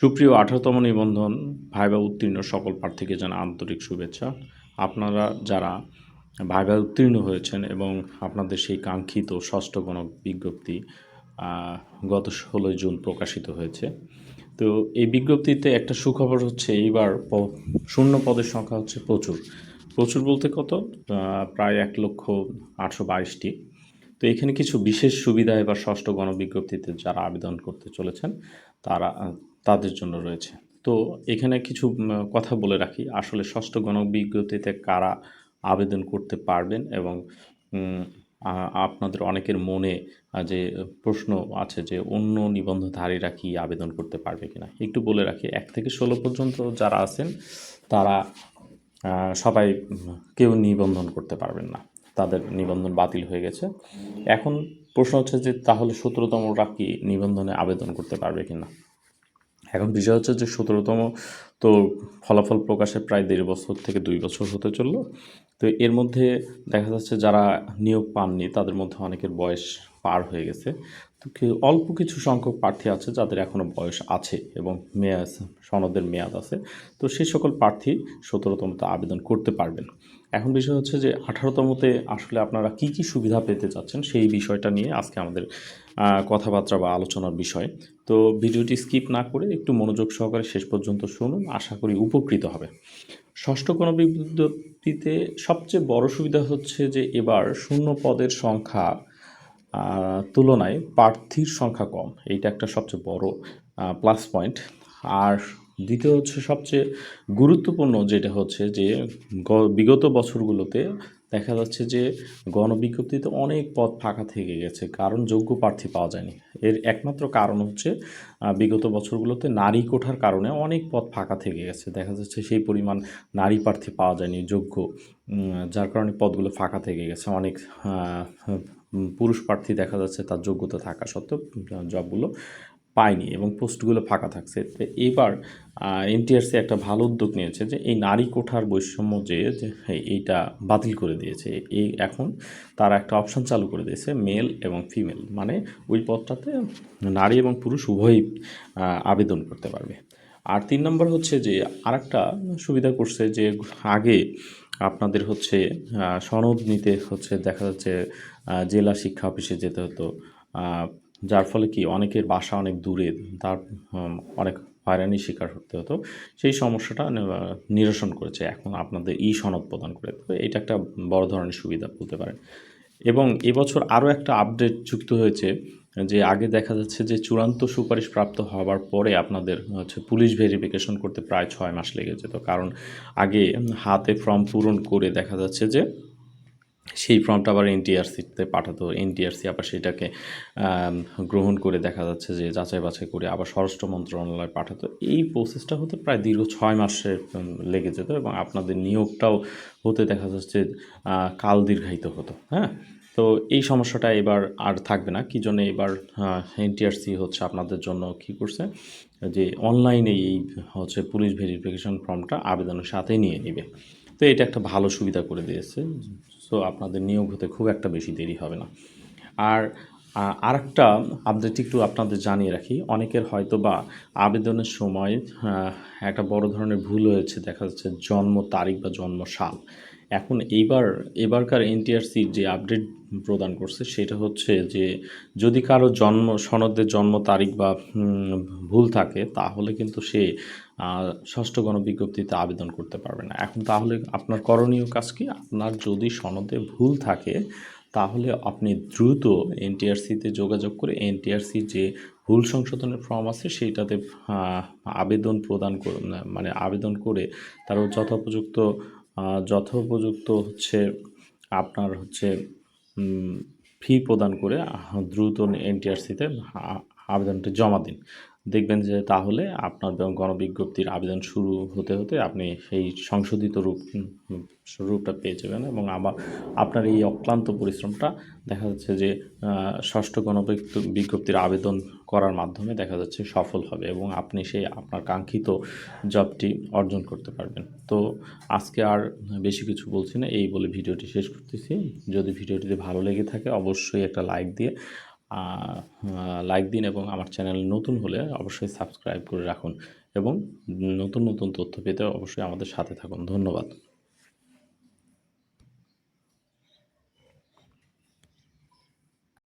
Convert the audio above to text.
সুপ্রিয় আঠারোতম নিবন্ধন ভাইবা উত্তীর্ণ সকল প্রার্থীকে জানা আন্তরিক শুভেচ্ছা। আপনারা যারা ভাইবা উত্তীর্ণ হয়েছেন এবং আপনাদের সেই কাঙ্ক্ষিত ষষ্ঠ গণ বিজ্ঞপ্তি গত ষোলোই জুন প্রকাশিত হয়েছে। তো এই বিজ্ঞপ্তিতে একটা সুখবর হচ্ছে, এইবার শূন্য পদের সংখ্যা হচ্ছে প্রচুর। প্রচুর বলতে কত? প্রায় এক লক্ষ আটশো বাইশটি। তো এখানে কিছু বিশেষ সুবিধা এবার ষষ্ঠ গণবিজ্ঞপ্তিতে যারা আবেদন করতে চলেছেন, তারা তাদের জন্য রয়েছে। তো এখানে কিছু কথা বলে রাখি। আসলে ষষ্ঠ গণবিজ্ঞপ্তিতে কারা আবেদন করতে পারবেন এবং আপনাদের অনেকের মনে যে প্রশ্ন আছে যে অন্য নিবন্ধধারীরা কি আবেদন করতে পারবে কিনা। একটু বলে রাখি, এক থেকে ষোলো পর্যন্ত যারা আছেন, তারা সবাই কেউ নিবন্ধন করতে পারবেন না। তাদের নিবন্ধন বাতিল হয়ে গেছে। এখন প্রশ্ন হচ্ছে যে তাহলে সতেরোতমরা কি নিবন্ধনে আবেদন করতে পারবে কিনা? এখন বিষয় হচ্ছে যে সতেরোতম তো ফলাফল প্রকাশের প্রায় দেড় বছর থেকে দুই বছর হতে চলল। তো এর মধ্যে দেখা যাচ্ছে যারা নিয়োগ পাননি, তাদের মধ্যে অনেকের বয়স পার হয়ে গেছে। তো অল্প কিছু সংখ্যক প্রার্থী আছে যাদের এখনও বয়স আছে এবং মেয়াদ, সনদের মেয়াদ আছে। তো সেই সকল প্রার্থী সতেরোতমতে আবেদন করতে পারবেন। এখন বিষয় হচ্ছে যে আঠারোতমতে আসলে আপনারা কি কি সুবিধা পেতে চাচ্ছেন সেই বিষয়টা নিয়ে আজকে আমাদের কথাবার্তা বা আলোচনার বিষয়। তো ভিডিওটি স্কিপ না করে একটু মনোযোগ সহকারে শেষ পর্যন্ত শুনুন, আশা করি উপকৃত হবে। ষষ্ঠ কোনো বিজ্ঞপ্তিতে সবচেয়ে বড় সুবিধা হচ্ছে যে এবার শূন্য পদের সংখ্যা তুলনায় প্রার্থীর সংখ্যা কম। এইটা একটা সবচেয়ে বড় প্লাস পয়েন্ট আর দ্বিতীয় হচ্ছে সবচেয়ে গুরুত্বপূর্ণ যেটা হচ্ছে যে বিগত বছরগুলোতে দেখা যাচ্ছে যে গণবিজ্ঞপ্তিতে অনেক পদ ফাঁকা থেকে গেছে, কারণ যোগ্য প্রার্থী পাওয়া যায়নি। এর একমাত্র কারণ হচ্ছে বিগত বছরগুলোতে নারী কোঠার কারণে অনেক পদ ফাঁকা থেকে গেছে। দেখা যাচ্ছে সেই পরিমাণ নারী প্রার্থী পাওয়া যায়নি, যোগ্য যার কারণে পদগুলো ফাঁকা থেকে গেছে। অনেক পুরুষ প্রার্থী দেখা যাচ্ছে তার যোগ্যতা থাকা সত্ত্বেও জবগুলো পায়নি এবং পোস্টগুলো ফাঁকা থাকছে। তো এবার এনটিআরসি একটা ভালো উদ্যোগ নিয়েছে যে এই নারী কোঠার বৈষম্য যে যে এইটা বাতিল করে দিয়েছে। এই এখন তারা একটা অপশন চালু করে দিয়েছে, মেল এবং ফিমেল। মানে ওই পদটাতে নারী এবং পুরুষ উভয়ই আবেদন করতে পারবে। আর তিন নম্বর হচ্ছে যে, আরেকটা সুবিধা করছে যে, আগে আপনাদের হচ্ছে সনদ নিতে হচ্ছে, দেখা যাচ্ছে জেলা শিক্ষা অফিসে যেতে হতো যার ফলে কি অনেকের বাসা অনেক দূরে, তার অনেক হয়রানির শিকার হতে হতো। সেই সমস্যাটা নিরসন করেছে। এখন আপনাদের ই সনদ প্রদান করে। তো এটা একটা বড় ধরনের সুবিধা বলতে পারেন। এবং এবছর আরও একটা আপডেট যুক্ত হয়েছে যে আগে দেখা যাচ্ছে যে চূড়ান্ত সুপারিশ প্রাপ্ত হওয়ার পরে আপনাদের হচ্ছে পুলিশ ভেরিফিকেশন করতে প্রায় ছয় মাস লেগে যেত কারণ আগে হাতে ফর্ম পূরণ করে দেখা যাচ্ছে যে সেই ফর্মটা আবার এনটিআরসিতে পাঠাতো। এনটিআরসি আবার সেটাকে গ্রহণ করে দেখা যাচ্ছে যে যাচাই বাছাই করে আবার স্বরাষ্ট্র মন্ত্রণালয়ে পাঠাতো। এই প্রসেসটা হতে প্রায় দীর্ঘ ছয় মাসে লেগে যেত এবং আপনাদের নিয়োগটাও হতে দেখা যাচ্ছে কাল দীর্ঘায়িত হতো হ্যাঁ? তো এই সমস্যাটা এবার আর থাকবে না। কি জন্য এবার এনটিআরসি হচ্ছে আপনাদের জন্য কি করছে? যে অনলাইনে এই হচ্ছে পুলিশ ভেরিফিকেশন ফর্মটা আবেদনের সাথে নিয়ে নেবে। তো এটা একটা ভালো সুবিধা করে দিয়েছে। সো আপনাদের নিয়োগ হতে খুব একটা বেশি দেরি হবে না। আর আর একটা আপডেট একটু আপনাদের জানিয়ে রাখি। অনেকের হয়তো বা আবেদনের সময় একটা বড় ধরনের ভুল হয়েছে। দেখা যাচ্ছে জন্ম তারিখ বা জন্ম সাল। এখন এইবার, এবারকার এনটিআরসি যে আপডেট প্রদান করছে, সেটা হচ্ছে যে যদি কারও জন্ম সনদের জন্ম তারিখ বা ভুল থাকে, তাহলে কিন্তু সে ষষ্ঠ গণবিজ্ঞপ্তিতে আবেদন করতে পারবে না। এখন তাহলে আপনার করণীয় কাজ কি? আপনার যদি সনদে ভুল থাকে, তাহলে আপনি দ্রুত এনটিআরসিতে যোগাযোগ করে এনটিআরসি যে ভুল সংশোধনের ফর্ম আছে, সেইটাতে আবেদন প্রদান মানে আবেদন করে তার যথোপযুক্ত যথোপযুক্ত হচ্ছে আপনার হচ্ছে ফি প্রদান করে দ্রুত এনটিআরসিতে আবেদনটি জমা দিন। দেখবেন যে তাহলে আপনার গণবিজ্ঞপ্তির আবেদন শুরু হতে হতে আপনি সেই সংশোধিত রূপ রূপটা পেয়ে যাবেন এবং আবার আপনার এই অক্লান্ত পরিশ্রমটা দেখা যাচ্ছে যে ষষ্ঠ গণবিজ্ঞ- বিজ্ঞপ্তির আবেদন করার মাধ্যমে দেখা যাচ্ছে সফল হবে এবং আপনি সেই আপনার কাঙ্ক্ষিত জবটি অর্জন করতে পারবেন। তো আজকে আর বেশি কিছু বলছি না, এই বলে ভিডিওটি শেষ করতেছি। যদি ভিডিওটিতে ভালো লেগে থাকে অবশ্যই একটা লাইক দিয়ে লাইক দিন এবং আমার চ্যানেল নতুন হলে অবশ্যই সাবস্ক্রাইব করে রাখুন এবং নতুন নতুন তথ্য পেতে অবশ্যই আমাদের সাথে থাকুন। ধন্যবাদ।